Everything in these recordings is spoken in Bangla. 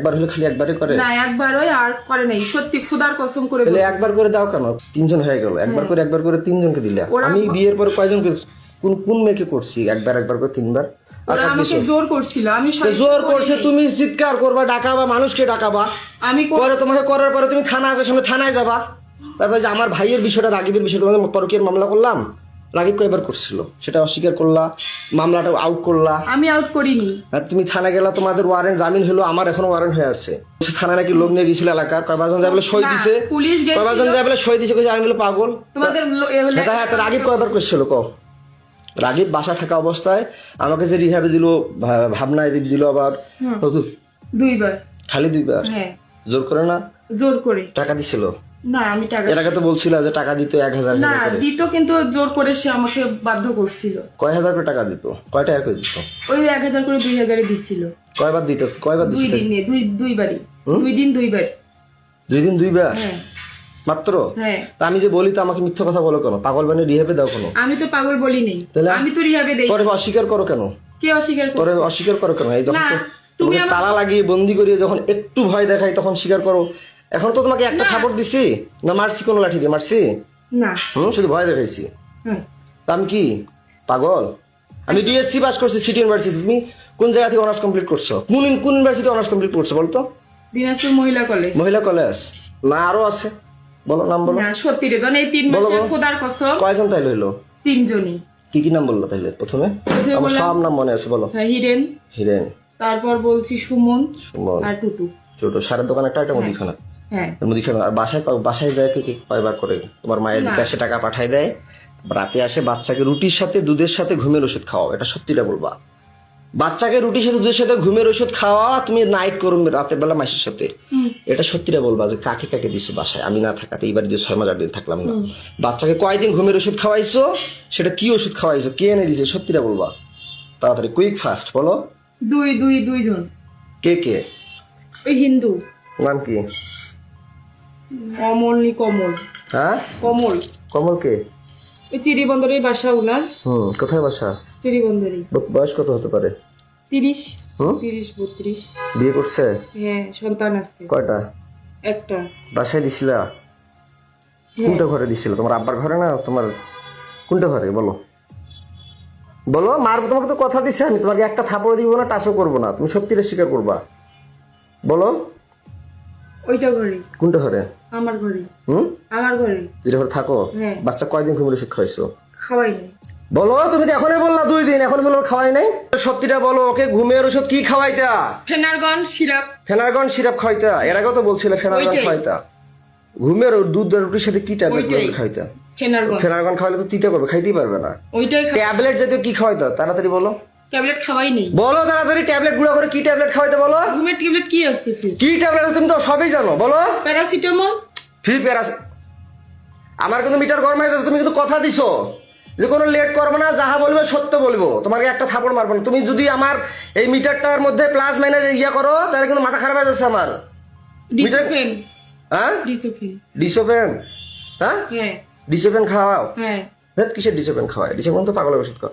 একবার হলে খালি একবারই করে? না একবারই আর করে নাই। সত্যি খুদার কসম করে তাহলে একবার করে দাও কেন? তিনজন হয়ে গেল। একবার করে একবার করে তিনজনকে দিলে। আমি বিয়ের পরে কয়জনকে কোন কোন মেয়েকে করছি? একবার একবার করে তিনবার? আমাকে জোর করছিল। আমি জোর করছে তুমি চিৎকার করবা ডাকাবা মানুষকে ডাকাবা। আমি পরে তোমাকে করার পরে তুমি থানা আছে সামনে থানায় যাবা। তারপরে যে আমার ভাইয়ের বিষয়টা রাগিবের বিষয়টা তোমাকে পরকীয়ার মামলা করলাম। রাগিব কয়বার করছিল। সেটা অস্বীকার করলা মামলাটা আউট করলা। আমি আউট করিনি। আর তুমি থানা গেলা তোমাদের ওয়ারেন্ট জামিন হলো আমার এখনও ওয়ারেন্ট হয়ে আছে। থানা নাকি লোক নিয়ে গেছিল এলাকার। কয়বার যায় বলে সই দিছে। পুলিশ গেছিল। কয়বার যায় বলে সই দিছে। কইছে আমি বলে পাগল। তোমাদের লো- এ হলে- সেটা হ্যাঁ তো রাগিব কয়বার করছিল কো রাগিব বাসা থাকা অবস্থায় আমাকে যে রিহাবে দিল ভাবনায় দিল আবার। দুইবার। খালি দুইবার? হ্যাঁ। জোর করে না? জোর করে। টাকা দিছিল। না আমি টাকা এর আগে তো বলছিল যে টাকা দিত এক হাজার না দিত কিন্তু জোর করে সে আমাকে বাধ্য করছিল। কয় হাজার করে টাকা দিত? কয় টাকা করে দিত? ওই এক হাজার করে দুই হাজারে দিছিল। কয়বার দিত কয়বার দুই দিনে দুই দুইবারই। দুই দিন দুইবার। দুই দিন দুইবার? হ্যাঁ। মাত্র? হ্যাঁ। তা আমি যে বলি তো আমাকে মিথ্যা কথা বলো কেন? পাগল বানিয়ে রিহেবে দাও কেন? আমি তো পাগল বলি নেই। তাহলে? আমি তো রিহাবে দেই। পরে অস্বীকার করো কেন? কে অস্বীকার করে অস্বীকার করো কেন? এই যখন তুমি তালা লাগিয়ে বন্দি করিয়ে যখন একটু ভয় দেখাই তখন স্বীকার করো। এখন তো তোমাকে একটা থাপড় দিছি। না মারছি কোনো লাঠি দিয়ে মারছি? না। হুম শুধু ভয় দেখাইছি। তা আমি কি? পাগল? আমি ডিএসসি পাস করছি সিটি ইউনিভার্সিটি তুমি কোন জায়গা থেকে অনার্স কমপ্লিট করছ? কোন কোন ইউনিভার্সিটি অনার্স কমপ্লিট করছ বলতো? দিনাজপুর মহিলা কলেজ মহিলা কলেজ না আরও আছে। বলো নাম বলো। না সত্যি রে এই তিন মাসের বলো। খোদার কসম কয়জন তাইলে হইল তিনজনই। কি কি নাম বলল তাইলে প্রথমে? আমার সব নাম মনে আছে বলো। হ্যাঁ, হিরেন। হিরেন। তারপর বলছি সুমন সুমন। আর টুটু। ছোট সারের দোকান একটা একটা মুদিখানা। হ্যাঁ মুদিখানা আর বাসায় বাসায় যায় কি কয়বার করে? তোমার মায়ের। বিকাশে টাকা পাঠায় দেয় রাতে আসে বাচ্চাকে রুটির সাথে দুধের সাথে ঘুমের ওষুধ খাওয়াও। এটা সত্যিটা বলবা। বাচ্চাকে রুটির সাথে দুধের সাথে ঘুমের ওষুধ খাওয়া তুমি নাইট করো রাতের বেলা মাসের সাথে। এটা সত্যিটা বলবা যে কাকে কাকে দিছো বাসায়? আমি না থাকাতে এইবার যে ছয় মাস আট দিন থাকলাম না। বাচ্চাকে কয়দিন ঘুমের ওষুধ খাওয়াইছো? সেটা কি ওষুধ খাওয়াইছো? কে এনে দিছে? সত্যিটা বলবা। তাড়াতাড়ি কুইক ফাস্ট বলো। দুই দুই দুই দুইজন। কে কে? ওই হিন্দু। নাম কি? অমল নি কমল। হ্যাঁ? কমল। কমল কে? ওই চিরিবন্দরের বাসা উনার। হুম কোথায় বাসা? চিরিবন্দরই ব- বয়স কত হতে পারে? তিরিশ। তিরিশ বত্রিশ। বিয়ে করছে? হ্যাঁ সন্তান আছে। কয়টা? একটা। বাসায় দিছিলা? কোনটা ঘরে দিছিল? তোমার আব্বার ঘরে না তোমার কোনটা ঘরে? বলো। বলো মার তোমাকে তো কথা দিছে আমি। তোমাকে একটা থাপড় দিব না টাচও করব না। তুমি সত্যিটা স্বীকার করবা। বলো। ওইটা ঘরে। কোনটা ঘরে? আমার ঘরে। হুম? আমার ঘরে। যেটা ঘরে থাকো? হ্যাঁ। বাচ্চা কয়দিন ওষুধ খাওয়াইছো? খাওয়াই নাই। বলো তুমি তো এখনই বললা দুই দিন? এখন বলো খাওয়াই নাই? সত্যিটা বলো ওকে ঘুমের ওষুধ কি খাওয়াইতা? Phenergan syrup. ফেনারগন সিরাপ খাইতা এর আগেও তো বলছিলে ফেনারগন। খাইতা ঘুমের দুধ আর রুটির সাথে কি ট্যাবলেট। খাইতা ফেনারগন। ফেনারগন খাওয়ালে তো তিতে করবে খাইতেই পারবে না। ট্যাবলেট জাতীয় কি খাওয়াইতা? তাড়াতাড়ি বলো। ট্যাবলেট খাওয়াই নেই। বলো তাড়াতাড়ি ট্যাবলেট করে কি ট্যাবলেট খাওয়াইতে বলো? ঘুমের ট্যাবলেট কি আসছে কি ট্যাবলেট তুমি তো সবই জানো বলো। প্যারাসিটামল? ফি প্যারাস আমার কিন্তু মিটার গরম হয়ে যাচ্ছে তুমি কিন্তু কথা দিছো। যে কোনো লেট করবে না যাহা বলবে সত্য বলব। তোমাকে একটা থাপড় মারবো না। তুমি যদি আমার এই মিটারটার মধ্যে প্লাস মাইনাস ইয়া করো তাহলে কিন্তু মাথা খারাপ হয়ে যাচ্ছে আমার। ডিসোফেন। হ্যাঁ? ডিসোফেন। হ্যাঁ? হ্যাঁ। ডিসোপেন খাওয়াও। হ্যাঁ। কিসের ডিসোপেন খাওয়ায়? ডিসোপেন তো পাগলের ওষুধ খাও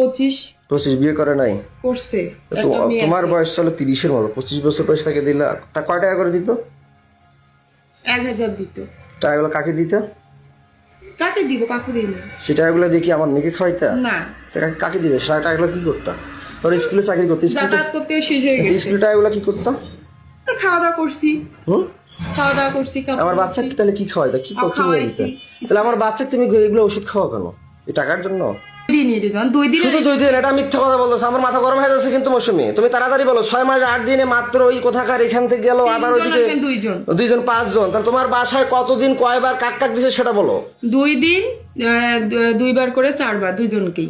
পঁচিশ পঁচিশ বিয়ে করে নাই? করছে। তোমার বয়স চলো তিরিশের মতো। পঁচিশ বছর বয়স থেকে দিলা। কয় টাকা করে দিত? এক হাজার দিত। টাকাগুলো কাকে দিত? কাকে দিব? কাকু দিল। সে টাকাগুলো দিয়ে কি আমার মেয়েকে খাওয়াইতা? না। কাকে- দিতে সারা টাকাগুলো কি করতা? ওর স্কুলে চাকরি করতে স্কুলে করতে স্কুলে টাকাগুলো কি করতাম খাওয়া দাওয়া করছি। হুম? খাওয়া দাওয়া করছি আমার বাচ্চাকে তাহলে কি খাওয়াইতা? কি দিতে? তাহলে আমার বাচ্চা তুমি এগুলো ওষুধ খাওয়া কেন? এই টাকার জন্য? দুই দিন এর দুই দিন শুধু দুই দিন এটা মিথ্যা কথা আমার মাথা গরম হয়ে যাচ্ছে কিন্তু মৌসুমি। তুমি তাড়াতাড়ি বলো ছয় মাস আট দিনে মাত্র ওই কোথাকার এখান থেকে গেল আবার ওইদিকে দুইজন। দুইজন পাঁচজন। তাহলে তোমার বাসায় কতদিন কয়বার কাক কাক দিছে সেটা বলো। দুই দিন দুইবার করে চারবার দুইজনকেই।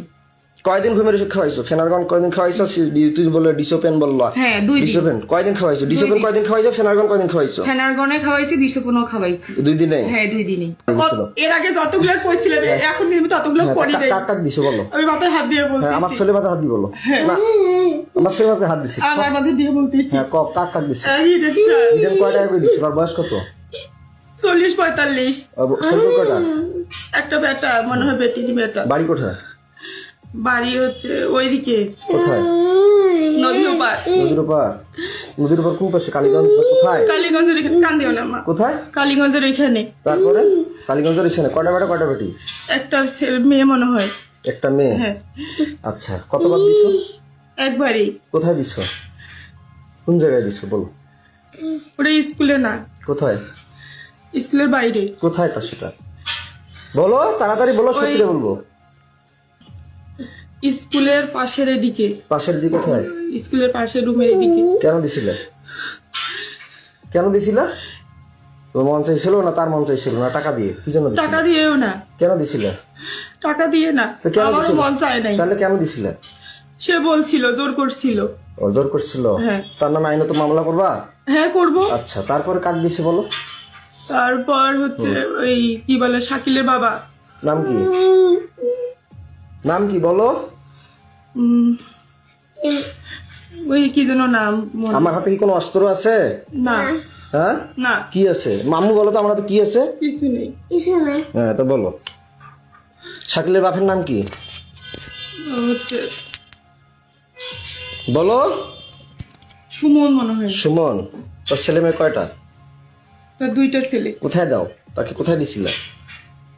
কয়দিন ঘুমের ওষুধ খাওয়াইছো? ফেনারগন কয়দিন খাওয়াইছো? তুই বললে ডিসোপেন বলল। হ্যাঁ দুই ডিসোপেন কয়দিন খাওয়াইছো? ডিসোপেন দিন। কয়দিন খাওয়াইছো? ফেনারগন কয়দিন খাওয়াইছো? ফেনারগনে খাওয়াইছি দিশোপনও খাওয়াইছি। দুই দিনে হ্যাঁ দুই দিনই। দিছিল। এর আগে যতগুলো কইছিলেন এখন আমি ততগুলো হ্যাঁ, করি কাক- নাই। কাক কাক দিছো বলো? আমি মাথায় হাত দিয়ে হ্যাঁ বলতেছি। আমার ছেলে মাথায় হাত দি বলো। না আমার ছেলে মাথায় হাত দিছি। আমার মাথায় দিয়ে বলতেছি। হ্যাঁ কক কাক কাক দিছি? ইডেন কয় টাকা করে দিছো? আর বয়স কত? চল্লিশ পঁয়তাল্লিশ। একটা বেটা মনে হয় বেটিনি বেটা। বাড়ি কোথায়? বাড়ি হচ্ছে ওইদিকে। কোথায়? নদী ওপার। নদীর ওপার? নদীর ওপার কোন পাশে? কালীগঞ্জ কোথায়? কালীগঞ্জের এখানে না মা। কোথায়? কালীগঞ্জের ওইখানে। তারপরে? কালীগঞ্জের এখানে কয়টা বেটা কয়টা বেটি? একটা মেয়ে মনে হয়। একটা মেয়ে? হ্যাঁ। আচ্ছা কতবার দিছো? একবারই। কোথায় দিছো? কোন জায়গায় দিছো বলো। ওটা স্কুলে না। কোথায়? স্কুলের বাইরে। কোথায় তা সেটা? বলো তাড়াতাড়ি বলো সত্যি বলব। স্কুলের পাশের এদিকে। পাশের দিকে কোথায়? স্কুলের পাশের রুমের এদিকে। কেন দিছিলে? কেন দিছিলা? তোর মন চাইছিল না তার মন চাইছিল না? টাকা দিয়ে? কি জন্য টাকা দিয়েও না। কেন দিছিলে? টাকা দিয়ে না। তো কেন আমারও? মন চায় নাই। তাহলে কেন দিছিলে? সে বলছিল জোর করছিল। ও, জোর করছিল? হ্যাঁ। তার নামে আইনত মামলা করবা? হ্যাঁ করব। আচ্ছা তারপরে কাক দিছে বলো? তারপর হচ্ছে ওই কি বলে শাকিলের বাবা। নাম কি? নাম কি বলো? ওই কি যেন নাম আমার হাতে কি কোনো অস্ত্র আছে? না। হ্যাঁ? না। কি আছে? মামু বলো তো আমার হাতে কি আছে? কিছু নেই। হ্যাঁ তো বলো। শাকিলের বাপের নাম কি? বলো। সুমন মনে হয়। সুমন। তোর ছেলে মেয়ে কয়টা? তার দুইটা ছেলে। কোথায় দাও? তাকে কোথায় দিছিলে?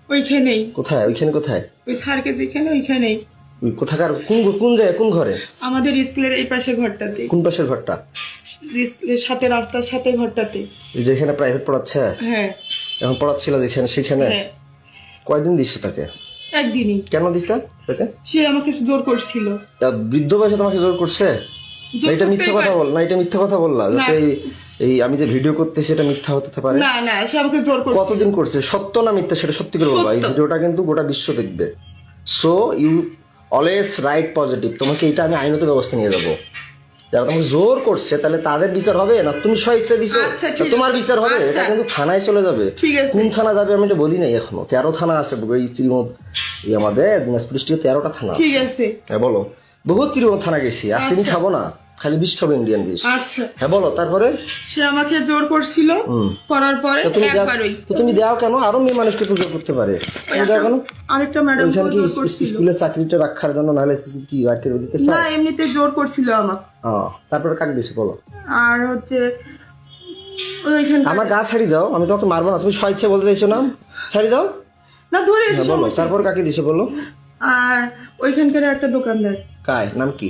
ওইখানেই। কোথায়? ওইখানে কোথায়? ওই স্যারকে যেখানে ওইখানেই। ওই কোথাকার কোন কোন জায়গায় কোন ঘরে? আমাদের স্কুলের এই পাশে ঘরটাতে। কোন পাশের ঘরটা? স্কুলের সাথে রাস্তার সাথে ঘরটাতে। যেখানে প্রাইভেট পড়াচ্ছে? হ্যাঁ। এখন পড়াচ্ছিল যেখানে সেখানে? হ্যাঁ। কয়দিন দিচ্ছে তাকে? একদিনই। কেন দিস তাকে? সে আমাকে জোর করছিল। বৃদ্ধ বয়সে তোমাকে জোর করছে? এটা মিথ্যা কথা বল না এটা মিথ্যা কথা বললা। যাতে এই- আমি যে ভিডিও করতেছি এটা মিথ্যা হতে পারে? না না সে আমাকে জোর করছিল কতদিন করছে? সত্য না মিথ্যা সেটা সত্যি করে বলবা এই ভিডিওটা কিন্তু গোটা বিশ্ব দেখবে। So you always right positive তোমাকে এটা আমি আইনত ব্যবস্থা নিয়ে যাব। যারা তোমাকে জোর করছে তাহলে তাদের বিচার হবে না? তুমি স্বইচ্ছা দিছো আচ্ছা, তোমার বিচার হবে। এটা আচ্ছা। কিন্তু থানায় চলে যাবে। কোন থানা যাবে আমি এটা বলি নাই এখনও। তেরো থানা আছে এই শ্রীমদ এই আমাদের দিনাজপুর ডিস্ট্রিক্টে তেরোটা থানা আছে। ঠিক আছে। হ্যাঁ বলো। বহুত শ্রীমদ থানা গেছি। আর চিনি খাব না। খালি বিষ খাব ইন্ডিয়ান বিষ। আচ্ছা। হ্যাঁ বলো তারপরে? সে আমাকে জোর করছিল করার পরে তুমি তো তুমি দাও কেন? আরও মেয়ে মানুষকে পুজো করতে পারে। দাও কেন? আরেকটা ম্যাডাম ওইখানে কি স্কুলের চাকরিটা রাখার জন্য নাহলে কি আর কেউ দিতে না এমনিতে জোর করছিল আমাকে। তারপরে কাক দিছে বলো? আর হচ্ছে আমার গা ছাড়ি দাও আমি তোমাকে মারবো না তুমি স্বেচ্ছা বলতে চাইছো না? ছাড়ি দাও। না ধরে হ্যাঁ বলো তারপর কাকে দিছে বলো? আর ওইখানকার একটা দোকানদার। কায় নাম কি?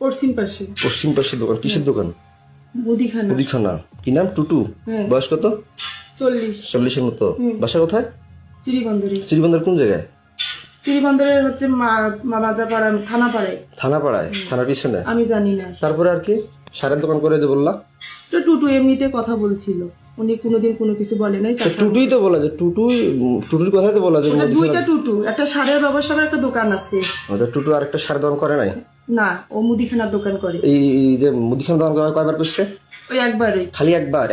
পশ্চিম পাশে। পশ্চিম পাশে দোকান কিসের দোকান? মুদিখানা। মুদিখানা। কি নাম? টুটু। হ্যাঁ। বয়স কত? চল্লিশ। চল্লিশের মতো। বাসা কোথায়? চিরিবন্দরি। শ্রীবন্দর কোন জায়গায়? চিরিবন্দরের হচ্ছে মাজাপাড়া থানা পাড়ায় থানা পাড়ায় থানার পিছনে? আমি জানি না। তারপরে আর কি? সারের দোকান করে যে বললা। তো টুটু এমনিতে কথা বলছিল। উনি কোনোদিন কোনো কিছু বলে নাই টুটুই তো বলা যায় টুটু টুটুর কথাই তো বলা যে ওটা দুইটা টুটু। একটা সারের ব্যবসার একটা দোকান আছে। আমাদের আর একটা সারের দোকান করে নাই। না ও মুদিখানার দোকান করে। এই যে মুদিখানা দোকান কয়বার করছে? ওই একবারই। খালি একবার?